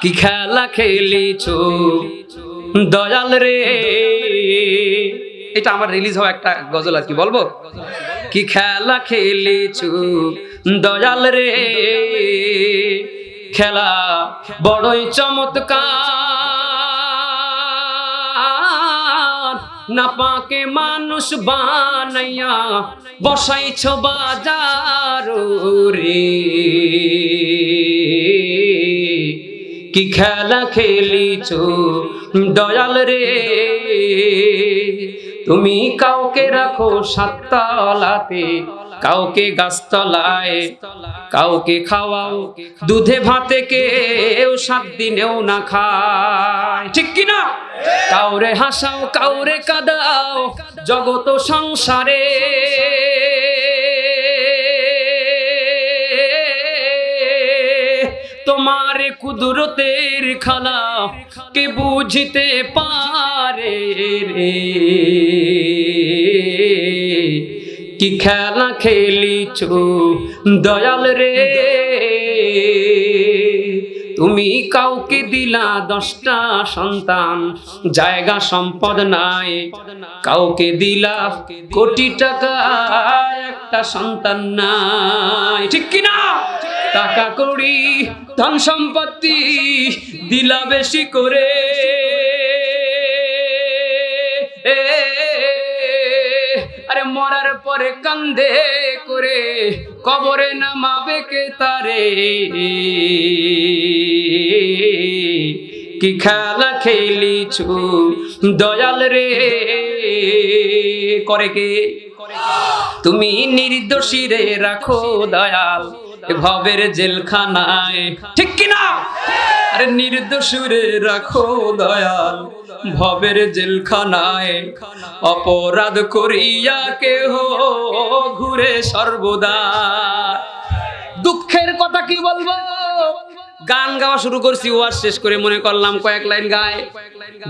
কি খেলা খেলিছ? দয়াল রে। এটা আমার রিলিজ হওয়া একটা গজল আর কি, বলব? কি খেলা খেলিছ? দয়াল রে। খেলা বড়ই চমৎকার। না পাকে মানুষ বানাইয়া বসাইছ বাজার রে। কি খেলা খেলিছ? দয়াল রে, তুমি কাউকে রাখো সাততলাতে, কাউকে গাছতলায়, কাউকে খাওয়াও। দুধে ভাতে কেউ সাত দিনেও না খায়। ঠিক কিনা কাউরে হাসাও, কাউরে কাদাও জগত সংসারে। তোমার কুদরতের খালা, কে বুঝতে পারে রে? কি খেলা খেলিছ, দয়াল রে? তুমি কাউকে দিলা দশটা সন্তান, জায়গা সম্পদ নাই। কাউকে দিলা কোটি টাকা, একটা সন্তান নাই। ঠিক কিনা? টাকা কড়ি ধন সম্পত্তি দিলা বেশি করে। আরে মরার পরে কান্দে করে কবরে নামাবে কে তারে? কি খেলা খেলিছু দয়াল রে? করে কে? তুমি নির্দোষী রে রাখো দয়াল। ভবের জেলখানায়। ঠিক কিনা? আরে নির্দোষরে রাখো দয়াল। ভবের জেলখানায় অপরাধ করিয়া কেহ ঘুরে সর্বদা। দুঃখের কথা কি বলব? গান গাওয়া শুরু করছি, ওয়াজ শেষ করে মনে করলাম কয়েক লাইন গায়।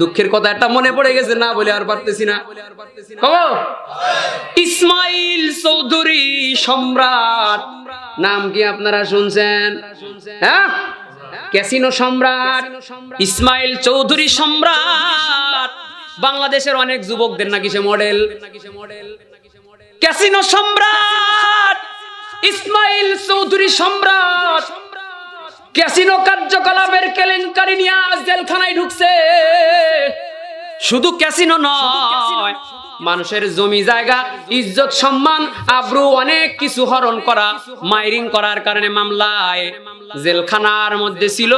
দুঃখের কথা একটা মনে পড়ে গেছে, না বলে আর পারতেছি না। ইসমাইল চৌধুরী সম্রাট, নাম কি আপনারা শুনছেন? হ্যাঁ? ক্যাসিনো সম্রাট, ইসমাইল চৌধুরী সম্রাট, বাংলাদেশের অনেক যুবকদের নাকি সে মডেল ক্যাসিনো সম্রাট! ইসমাইল চৌধুরী সম্রাট ক্যাসিনো কার্যকলাপের কেলেঙ্কারি নিয়ে আজ জেলখানায় ঢুকছে। শুধু ক্যাসিনো নয়, মানুষের জমি জায়গা, ইজ্জত, সম্মান, আব্রু, অনেক কিছু হরণ করা, মাইরিং করার কারণে মামলায় জেলখানার মধ্যে ছিল।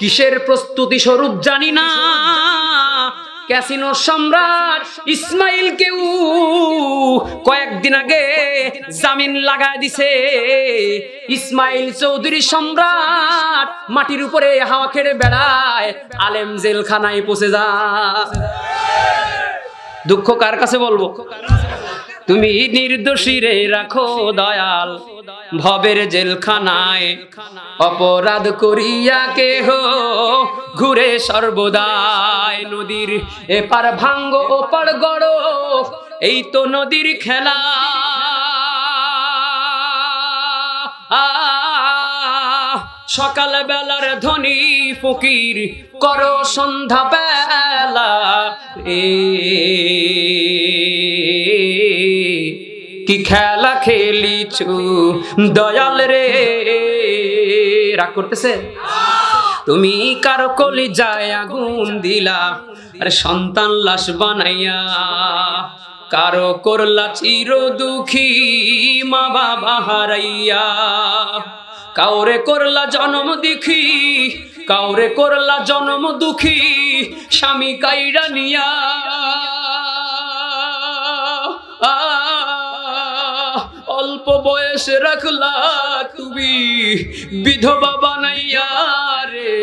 কিসের প্রস্তুতি স্বরূপ জানি না। ক্যাসিনো সম্রাট ইসমাইল কেউ কয়েকদিন আগে জামিন লাগায় দিছে। ইসমাইল চৌধুরী সম্রাট মাটির উপরে হাওয়া খেড়ে বেড়ায়, আলেম জেলখানায় পৌঁছে যা দুঃখ কার কাছে বলব? তুমি নির্দোষী রে রাখো দয়াল। ভবের জেলখানায় অপরাধ করিয়া কেহ ঘুরে সর্বদাই। নদীর এপার ভাঙ্গ, ওপার গড়, এই তো নদীর খেলা। সকাল বেলার ধনী ফকির করো সন্ধ্যা বেলা এ কি খেলা খেলিছু? দয়াল রে, রাগ করতেছে? তুমি কারও কলি যায় আগুন দিলা? আরে সন্তান লাশ বানাইয়া কারও করলা চির দুঃখী মা বাবা হারাইয়া। কাউরে করলা জনম দুঃখী, কাউরে করলা জনম দুঃখী, স্বামী কাইরা নিয়া। অল্প বয়সে রাখলা তুমি, বিধবা বানাইয়া রে।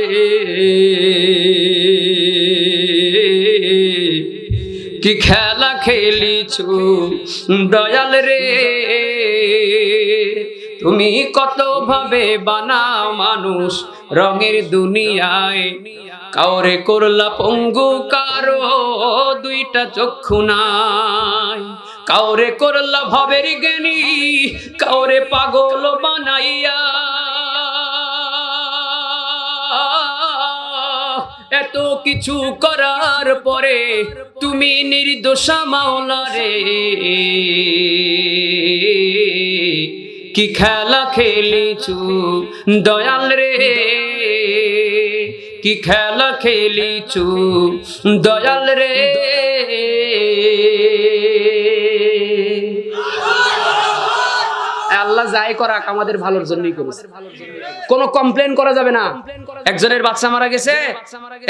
কি খেলা খেলিছু দয়াল রে? তুমি কত ভাবে বানাও মানুষ রঙের দুনিয়ায়। কাউরে করলা পঙ্গু, কারও দুইটা চক্ষু নাই। কাউরে করলা ভবের জ্ঞানী, কাউরে পাগল বানাইয়া। এত কিছু করার পরে তুমি নির্দোষা মাওলা রে। কি খেলা খেলিছু দয়াল রে? কি খেলা খেলিছু দয়াল রে? আল্লাহ যাই করাক, আমাদের ভালোর জন্যই করেছে কোনো কমপ্লেন করা যাবে না। একজনের বাচ্চা মারা গেছে,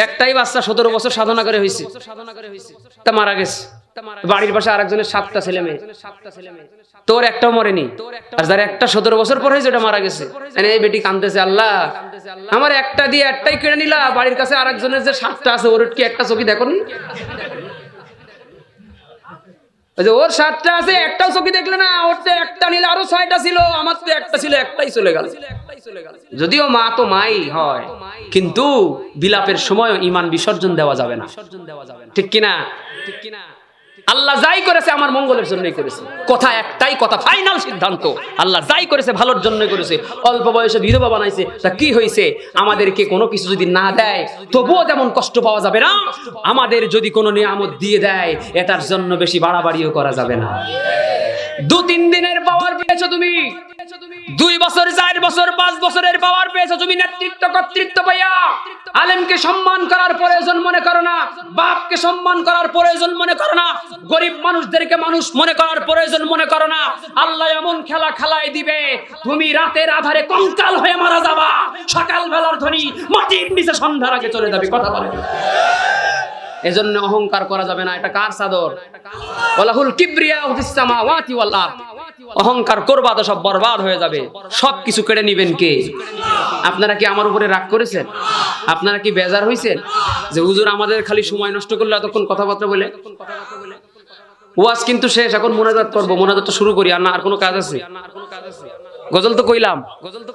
একটাই বাচ্চা সতেরো বছর সাধনা করে হয়েছে। তা মারা গেছে। বাড়ির পাশে আরেকজনের সাতটা ছেলে মেয়ে। তোর একটাও মরেনি। আর যার একটা সতেরো বছর পর হয়েছে, ওটা মারা গেছে। এই বেটি কান্দতেছে আল্লাহ, আমার একটা দিয়ে একটাই কেড়ে নিলা। বাড়ির কাছে আরেকজনের যে সাতটা আছে, ওর কি একটা চোখি দেখো নি ওর সাতটা আছে, একটাও চোখে দেখলে না ওর তো একটা নিলে আরও ছয়টা ছিল, আমার তো একটা ছিল, একটাই চলে গেল। যদিও মা তো মাই হয়, কিন্তু বিলাপের সময় ইমান বিসর্জন দেওয়া যাবে না। ঠিক কিনা ঠিক কিনা? আল্লাহ যাই করেছে, আমার মঙ্গলের জন্যই করেছে। কথা একটাই, কথা ফাইনাল সিদ্ধান্ত। আল্লাহ যাই করেছে, ভালোর জন্যই করেছে। অল্প বয়সে বিধবা বানাইছে, তা কি হয়েছে আমাদেরকে কোনো কিছু যদি না দেয়, তবুও তেমন কষ্ট পাওয়া যাবে না, আমাদের যদি কোনো নিয়ামত দিয়ে দেয়, এটার জন্য বেশি বাড়াবাড়িও করা যাবে না। দু তিন দিনের পাওয়ার পেয়েছ তুমি। দুই বছর, চার বছর, পাঁচ বছরের পাওয়ার পেয়েছ তুমি নেতৃত্ব, কর্তৃত্ব পাইয়া। আলেমকে সম্মান করার প্রয়োজন মনে করো না, বাপকে সম্মান করার প্রয়োজন মনে করো না, গরিব মানুষদেরকে মানুষ মনে করার প্রয়োজন মনে করো না। আল্লাহ এমন খেলা খেলায় দিবে, তুমি রাতের আধারে কঙ্কাল হয়ে মারা যাবা। সকাল বেলার ধ্বনি মাটির নিচে সন্ধ্যার আগে চলে যাবে, কথা বলে। এজন্য অহংকার করা যাবে না, এটা কার চাদর? ওয়ালাহুল কিবরিয়া ওয়াল আরদ। অহংকার করবা তো সব বরবাদ হয়ে যাবে। সব কিছু কেড়ে নিবেন কে? আপনারা কি আমার উপরে রাগ করেছেন? আপনারা কি বেজার হইছেন? যে হুজুর আমাদের খালি সময় নষ্ট করলে এতক্ষণ কথাবার্তা বলে? ওয়াজ কিন্তু শেষ, এখন মোনাজাত করব মোনাজাত শুরু করি, আর না, আর কোনো কাজ আছে? গজল তো কইলাম। গজল তো